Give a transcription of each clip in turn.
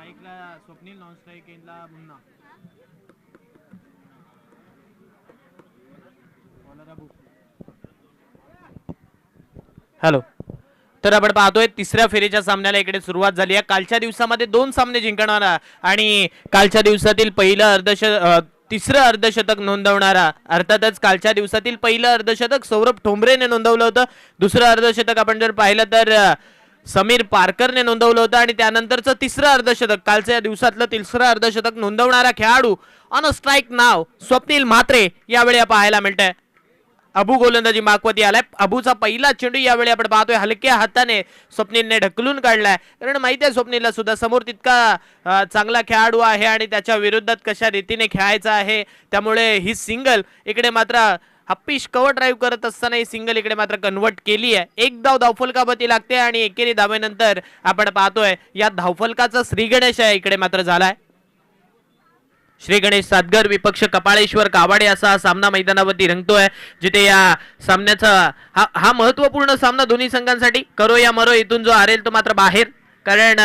स्ट्राईकला Swapnil non strike एंडला Munna hello तर आपण पाहतोय तिसऱ्या फेरीच्या सामन्याला इकडे सुरुवात झाली आहे. कालच्या दिवसामध्ये दोन सामने जिंकणारा आणि कालच्या दिवसातील पहिलं अर्धश तिसरं अर्धशतक नोंदवणारा अर्थातच कालच्या दिवसातील पहिलं अर्धशतक सौरभ ठोंबरेने नोंदवलं होतं. दुसरं अर्धशतक आपण जर पाहिलं तर समीर पारकरने नोंदवलं होतं आणि त्यानंतरचं तिसरं अर्धशतक कालच्या दिवसातलं तिसरं अर्धशतक नोंदवणारा खेळाडू ऑन अ स्ट्राईक नाव स्वप्नील म्हात्रे यावेळी पाहायला मिळतंय. अबू गोलंदाजी मागवती आलाय. अबूचा पहिला चेंडू यावेळी आपण पाहतोय. हलक्या हाताने स्वप्नीलने ढकलून काढलाय. कारण माहिती आहे स्वप्नीलला सुद्धा समोर तितका चांगला खेळाडू आहे आणि त्याच्या विरोधात कशा रीतीने खेळायचा आहे. त्यामुळे ही सिंगल इकडे मात्र हप्पीश कव्हर ड्राईव्ह करत असतानाही सिंगल इकडे मात्र कन्वर्ट केली आहे. एक धाव धावफलकावरती लागते आणि एकेरी धावेनंतर आपण पाहतोय या धावफलकाचा श्रीगणेश आहे इकडे मात्र झालाय. श्री गणेश सातगर विपक्ष कपाळेश्वर कावाडे असा हा सामना मैदानावरती रंगतोय जिथे या सामन्याचा हा हा महत्त्वपूर्ण सामना दोन्ही संघांसाठी. करो या मरो इथून जो हरेल तो मात्र बाहेर. कारण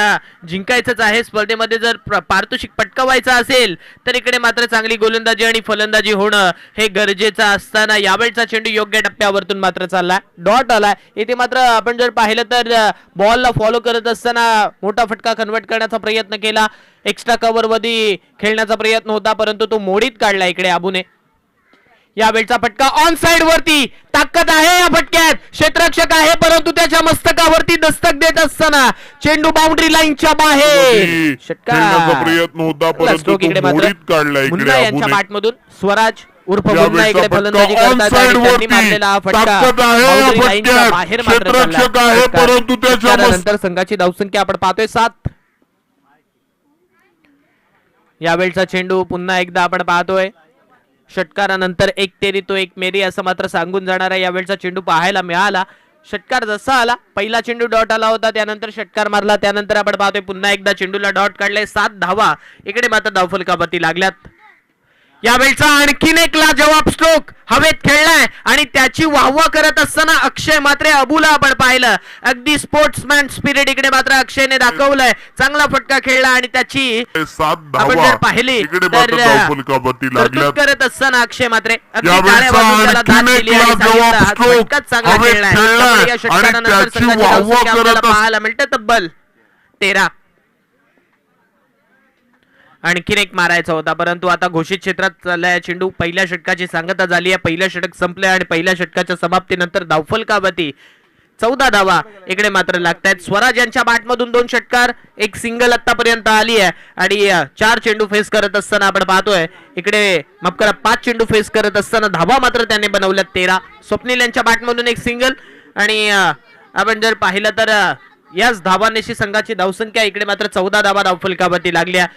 जिंकायचंच आहे. स्पर्धेमध्ये जर प्र- पारितोषिक पटकावायचं असेल तर इकडे मात्र चांगली गोलंदाजी आणि फलंदाजी होणं हे गरजेचं असताना यावेळचा चेंडू योग्य टप्प्यावरतून मात्र चालला डॉट आला इथे मात्र आपण जर पाहिलं तर बॉलला फॉलो करत असताना मोठा फटका कन्वर्ट करण्याचा प्रयत्न केला. एक्स्ट्रा कव्हरमध्ये खेळण्याचा प्रयत्न होता परंतु तो मोडीत काढला इकडे अबूने यावेळचा फटका ऑन साइड वरती. ताकद आहे या फटक्यात. क्षेत्ररक्षक आहे परंतु त्याच्या मस्तकावरती दस्तक देत असताना चेंडू बाउंड्री लाईनच्या बाहेर. प्रयत्न होता परंतु मुन्ना यांच्या स्वराज उर्फ मुन्ना इकडे फलंदाजी करतात या संघाची धावसंख्या आपण पाहतोय. सात. यावेळचा चेंडू पुन्हा एकदा आपण पाहतोय. षटकारानंतर एक तेरी तो एक मेरी असं मात्र सांगून जाणारा यावेळचा चेंडू पाहायला मिळाला. षटकार जसा आला पहिला चेंडू डॉट आला होता त्यानंतर षटकार मारला त्यानंतर आपण पाहतोय पुन्हा एकदा चेंडूला डॉट काढले सात धावा. इकडे मात्र धावफलकावरती लागल्यात. यावेळचा आणखीन एक लाजवाब स्ट्रोक हवेत खेळलाय आणि त्याची वाहवा करत असताना अक्षय मात्रे अबूला आपण पाहिलं. अगदी स्पोर्ट्समॅन स्पिरिट इकडे मात्र अक्षयने दाखवलंय. चांगला फटका खेळला आणि त्याची आपण जर पाहिली तर करत असताना अक्षय मात्रे चांगला खेळलाय. पाहायला मिळते तब्बल तेरा. आणखीन एक मारायचा होता. परंतु आता घोषित क्षेत्रात चाललाय चेंडू पहिल्या षटकाची सांगता झाली आहे. पहिलं षटक संपलंय आणि पहिल्या षटकाच्या समाप्तीनंतर धावफलकावरती चौदा धावा इकडे मात्र लागतायत. स्वराज यांच्या बॅटमधून दोन षटकार एक सिंगल आतापर्यंत आली आहे. आणि चार चेंडू फेस करत असताना आपण पाहतोय इकडे माफ पाच चेंडू फेस करत असताना धावा मात्र त्याने बनवल्यात तेरा. स्वप्नील यांच्या बॅटमधून एक सिंगल आणि आपण जर पाहिलं तर याच धावांशी संघाची धावसंख्या इकडे मात्र चौदा धावा धावफलकावरती लागल्या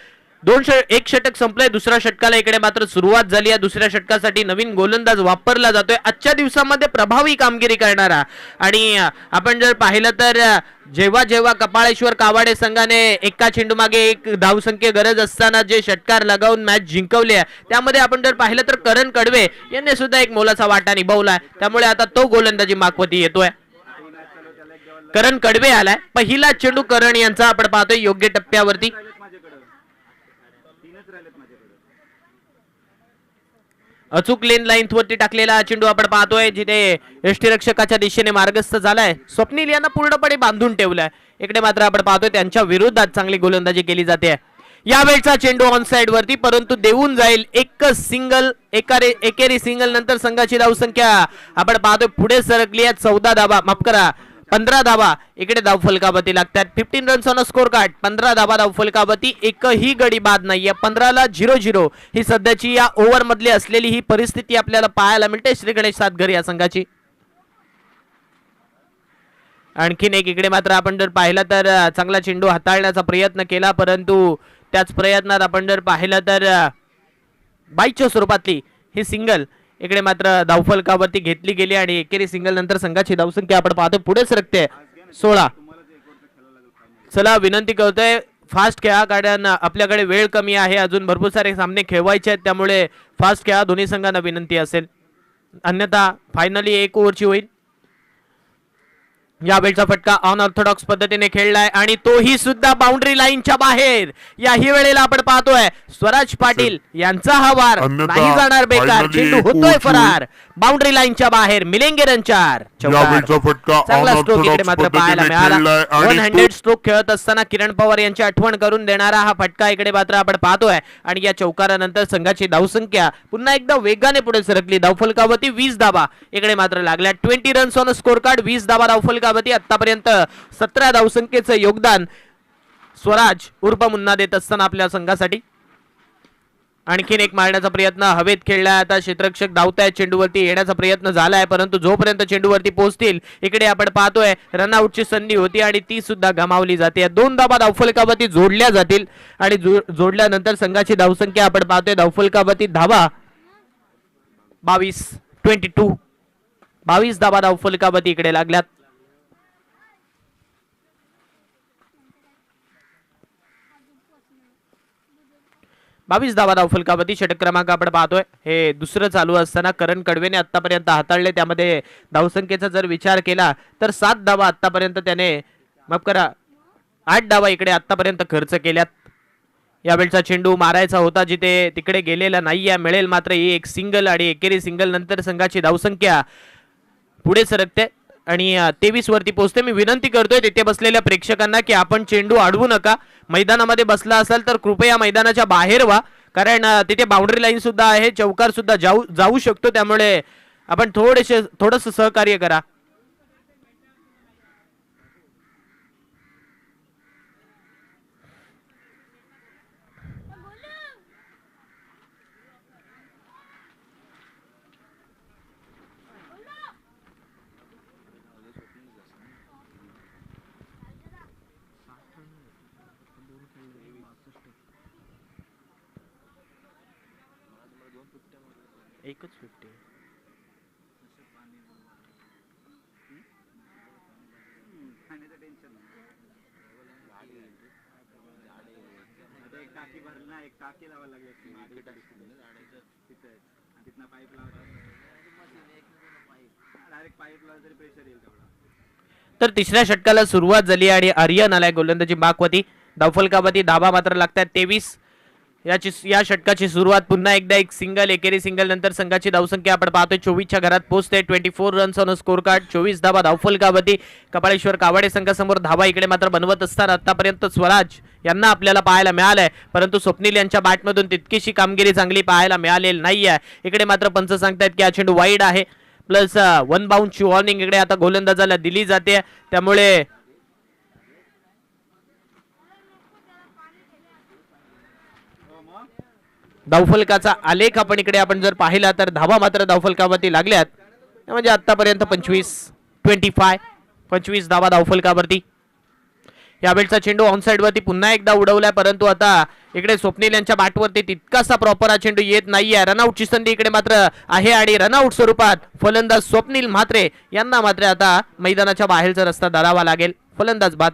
दोन ष एक षटक संपलंय दुसऱ्या षटकाला इकडे मात्र सुरुवात झाली आहे. दुसऱ्या षटकासाठी नवीन गोलंदाज वापरला जातोय. आजच्या दिवसामध्ये प्रभावी कामगिरी करणारा. आणि आपण जर पाहिलं तर जेव्हा जेव्हा कपाळेश्वर कावाडे संघाने एका चेंडू मागे एक धावसंख्ये गरज असताना जे षटकार लगावून मॅच जिंकवली आहे त्यामध्ये आपण जर पाहिलं तर करण कडवे यांनी सुद्धा एक मोलाचा वाटा निभावलाय. त्यामुळे आता तो गोलंदाजी मागवती येतोय. करण कडवे आलाय. पहिला चेंडू करण यांचा आपण पाहतोय योग्य टप्प्यावरती. अचूक लेन लाईन वरती टाकलेला चेंडू आपण पाहतोय जिथे यष्टीरक्षकाच्या दिशेने मार्गस्थ झालाय. स्वप्नील यांना पूर्णपणे बांधून ठेवलाय. इकडे मात्र आपण पाहतोय त्यांच्या विरोधात चांगली गोलंदाजी केली जाते. यावेळचा चेंडू ऑन साइड वरती परंतु देऊन जाईल एकच सिंगल एकारे एकेरी सिंगल नंतर संघाची धावसंख्या. आपण पाहतोय पुढे सरकली आहे चौदा धाबा माफ करा पंधरा धावा इकडे धावफलकावरती लागतात. Fifteen runs on score card पंधरा धावा धाव फलकावती एकही गडी बाद नाहीये. पंधराला झिरो झिरो ही सध्याची या ओव्हर मधली असलेली ही परिस्थिती आपल्याला पाहायला मिळते. श्री गणेश सातघर या संघाची. आणखीन एक इकडे मात्र आपण जर पाहिलं तर चांगला चेंडू हाताळण्याचा प्रयत्न केला परंतु त्याच प्रयत्नात आपण जर पाहिलं तर बाईकच्या स्वरूपातली ही सिंगल इकडे मात्र धावफलकावरती घेतली गेली आणि एकेरी सिंगल नंतर संघाची धावसंख्या आपण पाहतो पुढे सरकते सोळा. चला विनंती करतोय. फास्ट खेळा कारण आपल्याकडे वेळ कमी आहे. अजून भरपूर सारे सामने खेळवायचे आहेत. त्यामुळे फास्ट खेळा. दोन्ही संघांना विनंती असेल. अन्यथा फायनली एक ओव्हरची होईल. या वेळचा फटका अनऑर्थोडॉक्स पद्धतीने खेळलाय आणि तोही सुद्धा बाउंड्री लाईनच्या बाहेर. याही वेळेला आपण पाहतोय स्वराज पाटील यांचा हा वार. नाही जाणार बेकार चेंडू होतोय फरार. बाउंड्री लाईनच्या बाहेर मिलेंगे फटका चांगला स्ट्रोक इकडे अनऑर्थोडॉक्स मात्र पाहायला पद्धतीने मिळाला. खेळलाय वन हंड्रेड स्ट्रोक खेळत असताना किरण पवार यांची आठवण करून देणारा हा फटका इकडे मात्र आपण पाहतोय. आणि या चौकारानंतर संघाची धावसंख्या पुन्हा एकदा वेगाने पुढे सरकली. धावफलकावती वीस धाबा इकडे मात्र लागल्या. Twenty runs on score card वीस धाबा धावफलकावती आतापर्यंत सतरा धावसंख्येचं योगदान स्वराज उर्फ मुन्ना देत असताना आपल्या संघासाठी आणखीन एक मारण्याचा प्रयत्न हवेत खेळला आहे आता क्षेत्ररक्षक धावताय चेंडूवरती येण्याचा प्रयत्न झाला आहे परंतु जोपर्यंत चेंडूवरती पोहोचतील इकडे आपण पाहतोय रनआउटची संधी होती आणि ती सुद्धा गमावली जाते दोन धाबा धावफलकावरती जोडल्या जातील आणि जोडल्यानंतर संघाची धावसंख्या आपण पाहतोय धावफलकावरती धावा बावीस ट्वेंटी टू बावीस धाबा धावफलकावरती इकडे लागल्यात बावीस धावा धावफलकावती षटक क्रमांक आपण पाहतोय. हे दुसरं चालू असताना करण कडवेने आतापर्यंत हाताळले. त्यामध्ये धावसंख्येचा जर विचार केला तर सात धावा आतापर्यंत त्याने माफ करा आठ डावा इकडे आतापर्यंत खर्च केल्यात. यावेळचा चेंडू मारायचा होता जिथे तिकडे गेलेला नाहीये. मिळेल मात्र ही एक सिंगल आणि एकेरी सिंगल नंतर संघाची धावसंख्या पुढे सरकते. आणि तेवीस वरती पोहोचते मी विनंती करतोय तिथे बसलेल्या प्रेक्षकांना की आपण चेंडू अडवू नका. मैदानामध्ये बसला असाल तर कृपया मैदानाच्या बाहेर व्हा. कारण तिथे बाउंड्री लाईन सुद्धा आहे. चौकार सुद्धा जाऊ जाऊ शकतो. त्यामुळे आपण थोडेसे थोडस सहकार्य करा. एकच फिफ्टी टाकी भरली ना एक टाकी लावायला लागली तिथनं पाईप लावतात डायरेक्ट पाईप तरी प्रेशर येईल तेवढा तर तिसऱ्या षटकाला सुरुवात झाली आणि आर्यन आलाय गोलंदाजी बागवती धावफलकावती धाबा मात्र लागतात तेवीस. याची या षटकाची सुरुवात पुन्हा एकदा एक सिंगल एकेरी सिंगल नंतर संघाची धावसंख्या आपण पाहतोय. चोवीसच्या घरात पोहोचते. Twenty four runs on score card चोवीस धावा धावफलकावती कपाळेश्वर कावाडे संघासमोर धावा इकडे मात्र बनवत असताना आतापर्यंत स्वराज यांना आपल्याला पाहायला मिळालंय. परंतु स्वप्नील यांच्या बॅटमधून तितकीशी कामगिरी चांगली पाहायला मिळालेली नाहीये. इकडे मात्र पंच सांगतायत की हा चेंडू वाईड आहे प्लस वन बाउंडची वॉर्निंग इकडे आता गोलंदाजाला दिली जाते. त्यामुळे धावफलकाचा आलेख आपण इकडे आपण जर पाहिला तर धावा मात्र धावफलकावरती लागल्यात. म्हणजे आतापर्यंत पंचवीस ट्वेंटी फाय पंचवीस धावा धावफलकावरती. यावेळचा चेंडू ऑन वरती पुन्हा एकदा उडवलाय परंतु आता इकडे स्वप्नील यांच्या बॅटवरती तितकासा प्रॉपर हा चेंडू येत नाहीये. रनआउटची संधी इकडे मात्र आहे आणि रनआउट स्वरूपात फलंदाज स्वप्नील म्हात्रे यांना मात्र आता मैदानाच्या बाहेरचा रस्ता धरावा लागेल. फलंदाज बाद.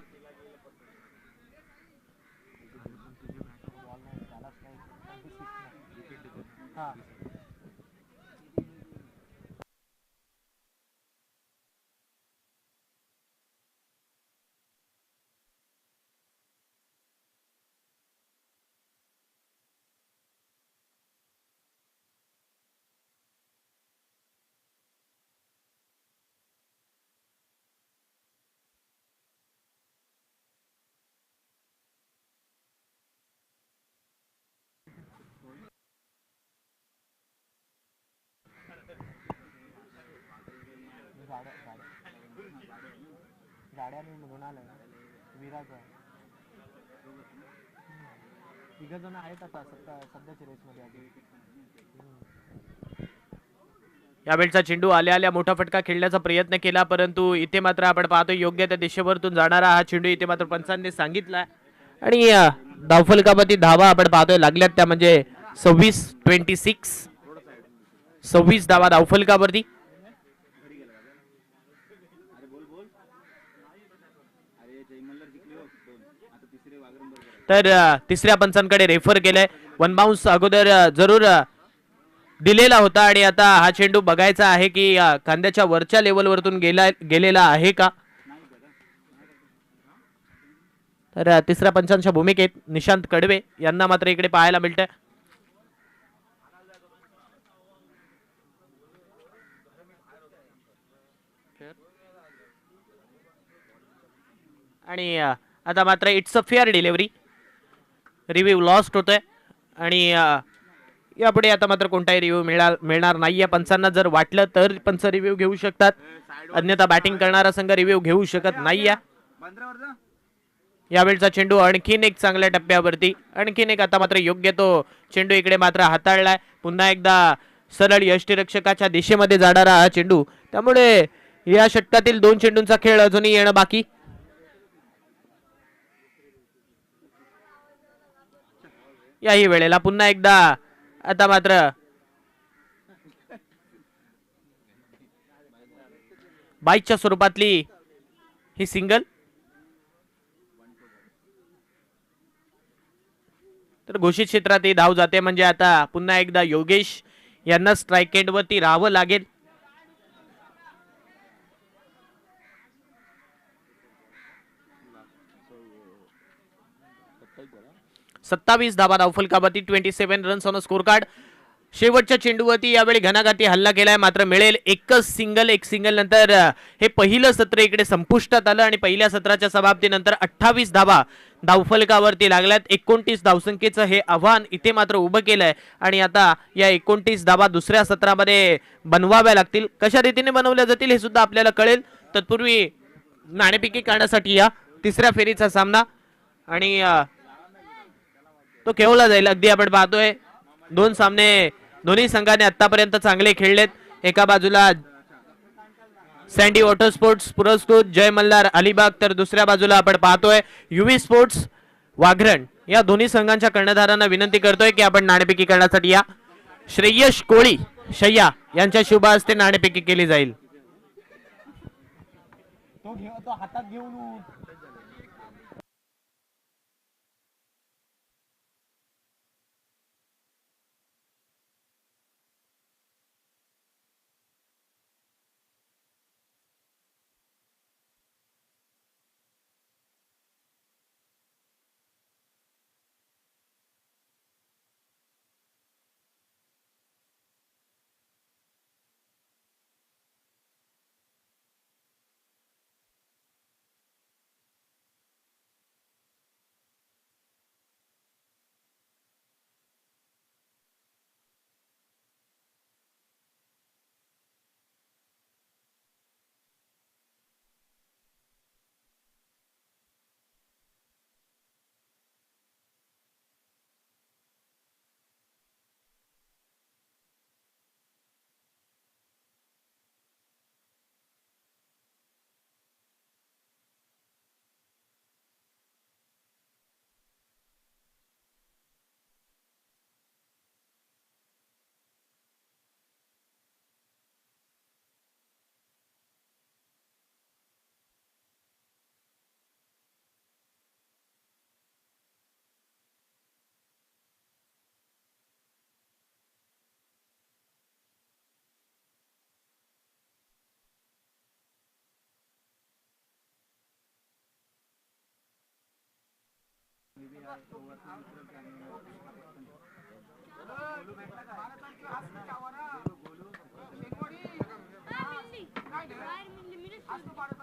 गाड्या मी म्हणून आलं विराज तिघ जण आहेत आता सध्या सध्याच्या रेसमध्ये अजून यावेळचा चेंडू आल्या आल्या मोठा फटका खेळण्याचा प्रयत्न केला परंतु इथे मात्र आपण पाहतो योग्य त्या दिशेवरतून जाणारा हा चेंडू इथे मात्र पंचांनी सांगितला. आणि अ, धावा आपण पाहतोय लागल्यात त्या म्हणजे सव्वीस ट्वेंटी सिक्स सव्वीस धावा धावफलकावरती. तर तिसऱ्या पंचांकडे रेफर केलंय. वन बाउन्स अगोदर जरूर दिलेला होता आणि आता हा चेंडू बघायचा आहे की खांद्याच्या वरच्या लेवलवरतून गेला गेलेला आहे का? तर तिसऱ्या पंचांच्या भूमिकेत निशांत कडवे यांना मात्र इकडे पाहायला मिळतंय. आणि आता मात्र it's a fair delivery review lost होतोय. आणि यापुढे आता मात्र कोणताही रिव्ह्यू मिळणार मिळणार नाहीये. पंचांना जर वाटलं तर पंच रिव्ह्यू घेऊ शकतात. अन्यथा बॅटिंग करणारा संघ रिव्ह्यू घेऊ शकत नाहीये. यावेळचा चेंडू आणखीन एक चांगल्या टप्प्यावरती आणखीन एक आता मात्र योग्य तो चेंडू इकडे मात्र हाताळलाय. पुन्हा एकदा सरळ यष्टीरक्षकाच्या दिशेमध्ये जाणारा हा चेंडू. त्यामुळे या षटकातील दोन चेंडूंचा खेळ अजूनही येणं बाकी. याही वेळेला पुन्हा एकदा आता मात्र. बाईकच्या स्वरूपातली ही सिंगल. तर घोषित क्षेत्रात ही धाव जाते म्हणजे आता पुन्हा एकदा योगेश यांना स्ट्राईक एंडवरती राहावं लागेल. सत्तावीस धाबा धावफलकावरती twenty seven runs on score card शेवटच्या चेंडूवरती यावेळी घनाघाती हल्ला केलाय मात्र मिळेल एकच सिंगल एक सिंगल नंतर हे पहिलं सत्र इकडे संपुष्टात आलं आणि पहिल्या सत्राच्या समाप्तीनंतर अठ्ठावीस धाबा धावफलकावरती लागल्यात. एकोणतीस धावसंख्येचं हे आव्हान इथे मात्र उभं केलंय आणि आता या एकोणतीस धाबा दुसऱ्या सत्रामध्ये बनवाव्या लागतील. कशा रीतीने बनवल्या जातील हे सुद्धा आपल्याला कळेल. तत्पूर्वी नाणेपिकी करण्यासाठी या तिसऱ्या फेरीचा सामना आणि तो खेळवला जाईल. अगदी आपण पाहतोय दोन सामने दोन्ही संघाने आतापर्यंत चांगले खेळलेत. एका बाजूला सँडी वॉटर स्पोर्ट्स पुरस्कृत जय मल्हार अलिबाग तर दुसऱ्या बाजूला आपण पाहतोय युवी स्पोर्ट्स वाघरण. या दोन्ही संघांच्या कर्णधारांना विनंती करतोय की आपण नाणेपिकी करण्यासाठी या. श्रेयश कोळी शय्या यांच्या शुभ हस्ते नाणेपिकी केली जाईल. तो घेऊन तो हातात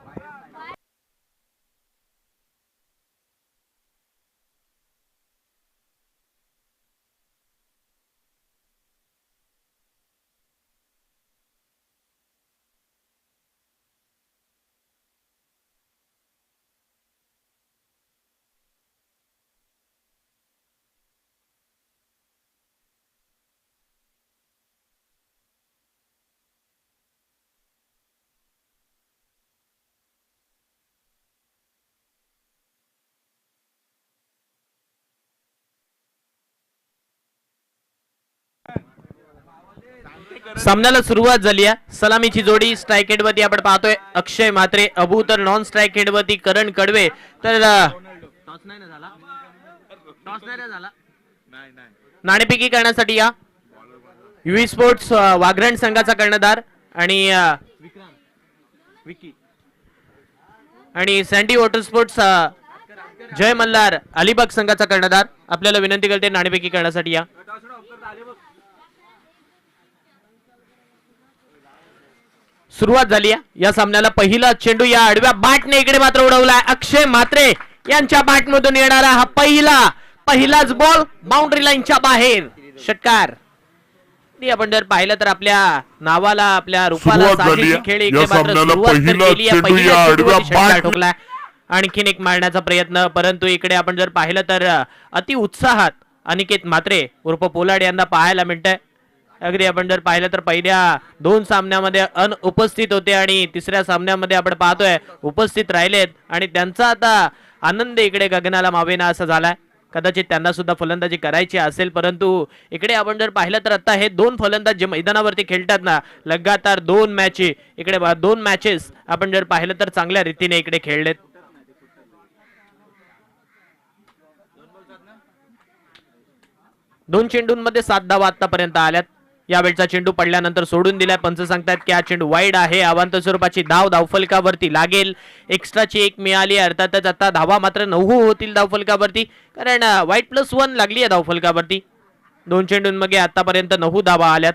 सामन्याला सुरुवात झाली आहे. सलामीची जोडी स्ट्राईक वरती आपण पाहतोय. अक्षय म्हात्रे अबू तर नॉन स्ट्राईक वरती करण कडवे. तर नाणेपिकी करण्यासाठी या. युई स्पोर्ट्स अ, वाघरण संघाचा कर्णधार आणि आणि Sandy water sports Jay Malhar Alibag संघाचा कर्णधार. आपल्याला विनंती करते नाणेपिकी करण्यासाठी या. सुरुवात झाली आहे. या सामन्याला पहिला चेंडू या आडव्या बॅटने इकडे मात्र उडवलाय. अक्षय म्हात्रे यांच्या बॅटमधून येणारा हा पहिला पहिलाच बॉल बाउंड्री लाईनच्या बाहेर. षटकार. आपण जर पाहिलं तर आपल्या नावाला आपल्या रूपाला. खेळ इकडे मात्र ठोकलाय. आणखीन एक मारण्याचा प्रयत्न परंतु इकडे आपण जर पाहिलं तर अति उत्साहात अनिकेत म्हात्रे उर्फ पोलाड यांना पाहायला मिळतंय. अगदी आपण जर पाहिलं तर पहिल्या दोन सामन्यामध्ये अनुपस्थित होते आणि तिसऱ्या सामन्यामध्ये आपण पाहतोय उपस्थित राहिलेत. आणि त्यांचा आता आनंद इकडे गगनाला मावेना असा झालाय. कदाचित त्यांना सुद्धा फलंदाजी करायची असेल परंतु इकडे आपण जर पाहिलं तर आता हे दोन फलंदाज जे मैदानावरती खेळतात ना लगातार दोन मॅचे इकडे बघा, दोन मॅचेस आपण जर पाहिलं तर चांगल्या रीतीने इकडे खेळलेत. दोन चेंडूंमध्ये सात धावा आतापर्यंत आल्यात. यावेळचा चेंडू पडल्यानंतर सोडून दिलाय. पंच सांगतायत की हा चेंडू वाईड आहे. अवांत स्वरूपाची धाव धावफलकावरती लागेल. एक्स्ट्राची एक मिळाली अर्थातच आता धावा मात्र नऊ होतील धावफलकावरती. कारण वाईट प्लस वन लागली आहे धावफलकावरती. दोन चेंडूंमध्ये आतापर्यंत नऊ धावा आल्यात.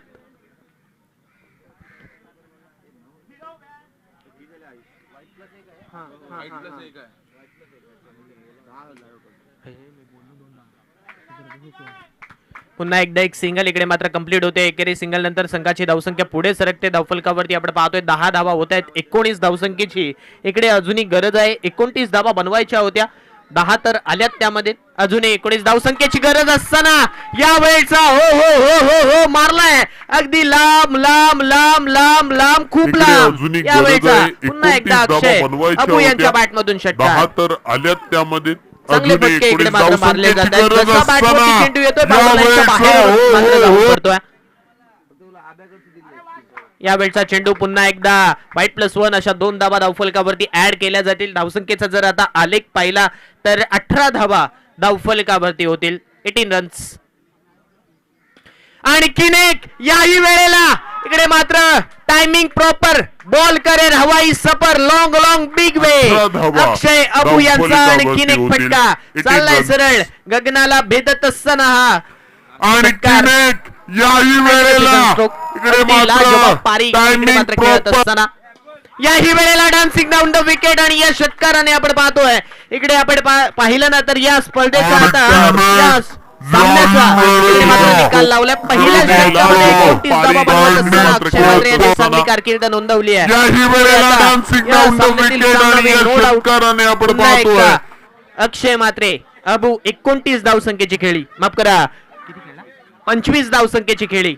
पुन्हा एकदा एक सिंगल इकडे मात्र कंप्लीट होते. एकेरी सिंगल नंतर संघाची धावसंख्या पुढे सरकते. धावफलकावरती आपण पाहतोय दहा धावा होत आहेत. एकोणीस धावसंख्येची इकडे अजूनही गरज आहे. एकोणतीस धावा बनवायच्या होत्या. दहा तर आल्यात त्यामध्ये. अजूनही एकोणीस धावसंख्येची गरज असताना या वेळचा हो हो हो हो हो मारलाय. अगदी लांब लांब लांब लांब लांब खूप लांब. या वेळचा पुन्हा एकदा 29 अक्षय. अबू यांच्या. बॅटमधून षटकार. तर आल्यात त्यामध्ये. चांगले फटके इकडे मात्र मारले जात आहेत येतोय बाहेर हो, हो, यावेळचा चेंडू पुन्हा एकदा व्हाईट प्लस वन अशा दोन धावा धावफलकावरती ऍड केल्या जातील. धावसंख्येचा जर आता आलेख पाहिला तर अठरा धावा धावफलकावरती होतील. एटीन रन्स आणखीन एक याही वेळेला इकडे मात्र टायमिंग प्रॉपर बॉल करेल हवाई सफर long long big way Akshay Abu यांचा आणखीन एक. फटका. 18 चाललाय. सरळ. गगनाला भेदत असताना हा आणि याही वेळेला पारी. मात्र खेळत असताना. याही वेळेला डान्सिंग डाऊन द विकेट आणि या षटकाराने आपण पाहतोय. इकडे आपण पाहिलं ना तर या स्पर्धेचा आता निकाल पहिल्या धावा कारकीर्द नोंदवली आहे. अक्षय मात्रे अबू एकोणतीस धावसंख्येची खेळी. माफ करा. पंचवीस धावसंख्येची खेळी.